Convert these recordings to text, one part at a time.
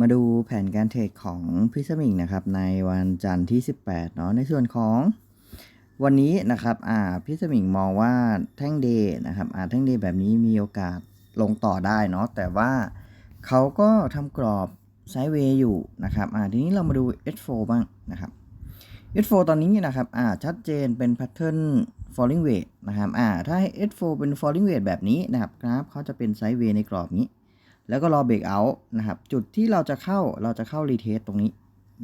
มาดูแผนการเทรดของพิซมิงนะครับในวันจันทร์ที่ 18เนาะในส่วนของวันนี้นะครับอ่าพิซมิงมองว่าแท่งเดย์นะครับอ่าแท่งเดย์แบบนี้มีโอกาสลงต่อได้เนาะแต่ว่าเขาก็ทำกรอบไซด์เวย์อยู่นะครับอ่าทีนี้เรามาดู H4 บ้างนะครับ H4 ตอนนี้นะครับอ่าชัดเจนเป็นแพทเทิร์น falling wedge นะครับอ่าถ้าให้ H4 เป็น falling wedge แบบนี้นะครับกราฟเขาจะเป็นไซด์เวย์ในกรอบนี้ แล้วก็รอเบรกเอาท์นะครับ จุดที่เราจะเข้าเราจะเข้ารีเทสตรงนี้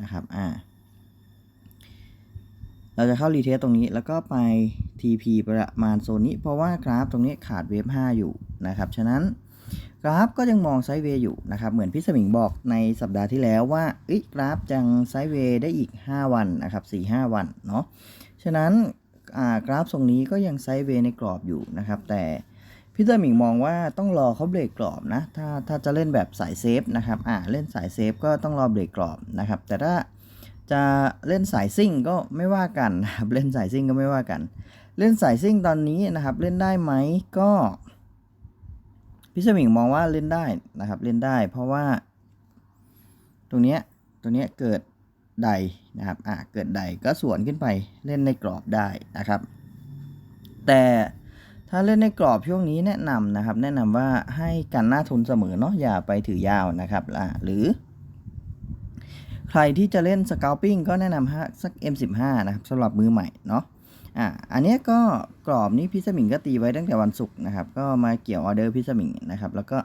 นะครับ อ่า เราจะเข้ารีเทสตรงนี้แล้วก็ไป TP ประมาณโซนนี้ เพราะว่ากราฟตรงนี้ขาดเวฟ5อยู่นะครับ ฉะนั้นกราฟก็ยังมองไซด์เวย์อยู่นะครับ เหมือนพี่สมิงบอกในสัปดาห์ที่แล้วว่าอ้กราฟยังไซด์เวย์ได้อีก 5 วันนะครับ4-5 วันเนาะ ฉะนั้นกราฟทรงนี้ก็ยังไซด์เวย์ในกรอบอยู่นะครับ แต่ พี่เตอร์หมิงมองว่าต้องรอเขาเบรกกรอบนะ ถ้าถ้าจะเล่นแบบสายเซฟนะครับ อ่าเล่นสายเซฟก็ต้องรอเบรกกรอบนะครับ แต่ถ้าจะเล่นสายซิ่งก็ไม่ว่ากันนะครับ เล่นสายซิ่งก็ไม่ว่ากัน เล่นสายซิ่งตอนนี้นะครับ เล่นได้ไหมก็ พี่สมิงมองว่าเล่นได้นะครับ เล่นได้ เพราะว่า ตรงเนี้ยตรงเนี้ยเกิดใดนะครับ อ่าเกิดใดก็สวนขึ้นไปเล่นในกรอบได้นะครับ แต่ ถ้าเล่นในกรอบช่วงนี้แนะนำนะครับ แนะนำว่าให้กันหน้าทุนเสมอเนาะอย่าไปถือยาวนะครับอ่าหรือ ใครที่จะเล่นสก a ลปิ้งก็แนะนำฮะสัก M15 นะครับสำหรับมือใหม่เนาะอ่าอันนี้ก็กรอบนี้พิสมิงก็ตีไว้ตั้งแต่วันศุกร์นะครับ ก็มาเกี่ยวออเดอร์พิสมิงนะครับ แล้วก็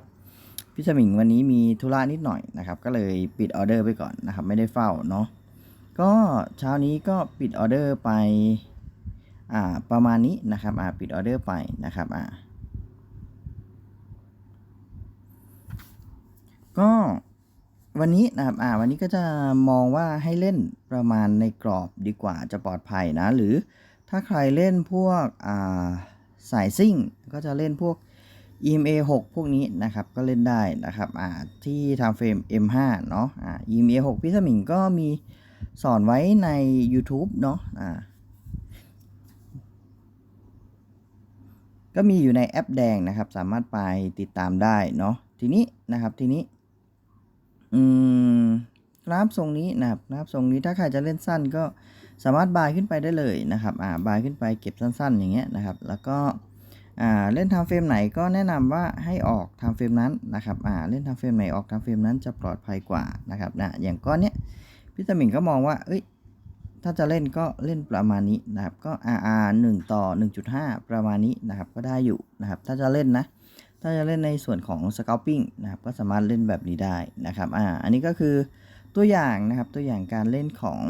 พิสมิงวันนี้มีธุระนิดหน่อยนะครับ ก็เลยปิดออเดอร์ไปก่อนนะครับ ไม่ได้เฝ้าเนาะก็เช้านี้ก็ปิดออเดอร์ไป อ่าประมาณนี้นะครับอ่าปิดออเดอร์ไปนะครับอ่าก็วันนี้นะครับอ่าวันนี้ก็จะมองว่าให้เล่นประมาณในกรอบดีกว่าจะปลอดภัยนะ หรือถ้าใครเล่นพวกอ่าสายซิ่ง ก็จะเล่นพวก EMA 6 พวกนี้นะครับ ก็เล่นได้นะครับอ่าที่ทำเฟรม M5 เนาะอ่า EMA 6 พี่สมิงก็มีสอนไว้ใน YouTube เนาะอ่า ก็มีอยู่ในแอปแดงนะครับ สามารถไปติดตามได้เนาะทีนี้นะครับทีนี้อืมกราฟทรงนี้นะครับกราฟทรงนี้ถ้าใครจะเล่นสั้นก็สามารถบายขึ้นไปได้เลยนะครับอ่าบายขึ้นไปเก็บสั้น ๆ อย่างเงี้ยนะครับ แล้วก็อ่าเล่นทำเฟรมไหนก็แนะนำว่าให้ออกทำเฟรมนั้นนะครับอ่าเล่นทำเฟรมไหนออกทำเฟรมนั้นจะปลอดภัยกว่านะครับนะอย่างก้อนเนี้ยพี่ตามิงก็มองว่าเอ้ย ถ้าจะเล่นก็เล่นประมาณนี้นะครับ ก็ RR 1 ต่อ 1.5 ประมาณนี้นะครับ ก็ได้อยู่นะครับ ถ้าจะเล่นนะ ถ้าจะเล่นในส่วนของ scalping นะครับ ก็สามารถเล่นแบบนี้ได้นะครับ อ่า อันนี้ก็คือตัวอย่างนะครับ ตัวอย่างการเล่นของ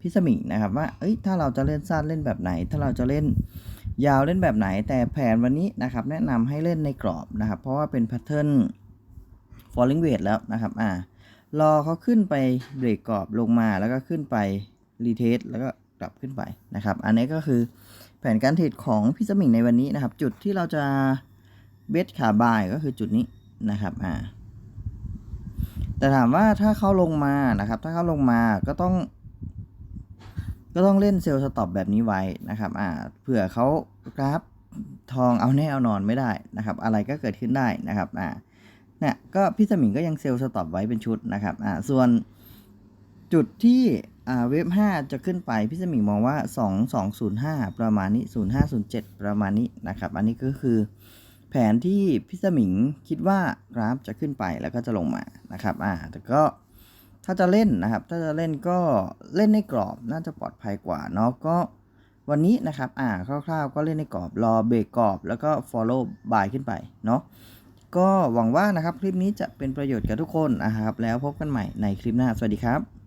พิสมิงนะครับว่า เอ้ย ถ้าเราจะเล่นสั้นเล่นแบบไหน ถ้าเราจะเล่นยาวเล่นแบบไหน แต่แผนวันนี้นะครับ แนะนำให้เล่นในกรอบนะครับ เพราะว่าเป็นแพทเทิร์น falling wedge แล้วนะครับ อ่ารอเขาขึ้นไปเบรกกรอบลงมาแล้วก็ขึ้นไป รีเทสแล้วก็กลับขึ้นไปนะครับ อันนี้ก็คือแผนการเทรดของพี่สมิงในวันนี้นะครับ จุดที่เราจะเบสขาบายก็คือจุดนี้นะครับอ่าแต่ถามว่าถ้าเขาลงมานะครับ ถ้าเขาลงมาก็ต้อง ก็ต้องเล่นเซลล์สต็อปแบบนี้ไว้นะครับอ่าเผื่อเขากราฟทองเอาแน่เอานอนไม่ได้นะครับ อะไรก็เกิดขึ้นได้นะครับอ่าเนี่ยก็พี่สมิงก็ยังเซลล์สต็อปไว้เป็นชุดนะครับอ่าส่วนจุดที่ เว็บ5จะขึ้นไปพี่สมิงมองว่า 2205 ประมาณนี้ 0507 ประมาณนี้นะครับ อันนี้ก็คือ แผนที่พี่สมิงคิดว่ากราฟจะขึ้นไปแล้วก็จะลงมานะครับอ่าแต่ก็ถ้าจะเล่นนะครับ ถ้าจะเล่นก็เล่นในกรอบน่าจะปลอดภัยกว่าเนาะก็วันนี้นะครับ อ่า คร่าวๆ ก็เล่นในกรอบ รอเบรกกรอบ แล้วก็ follow buy ขึ้นไป เนาะ ก็หวังว่านะครับ คลิปนี้จะเป็นประโยชน์กับทุกคนนะครับ แล้วพบกันใหม่ในคลิปหน้า สวัสดีครับ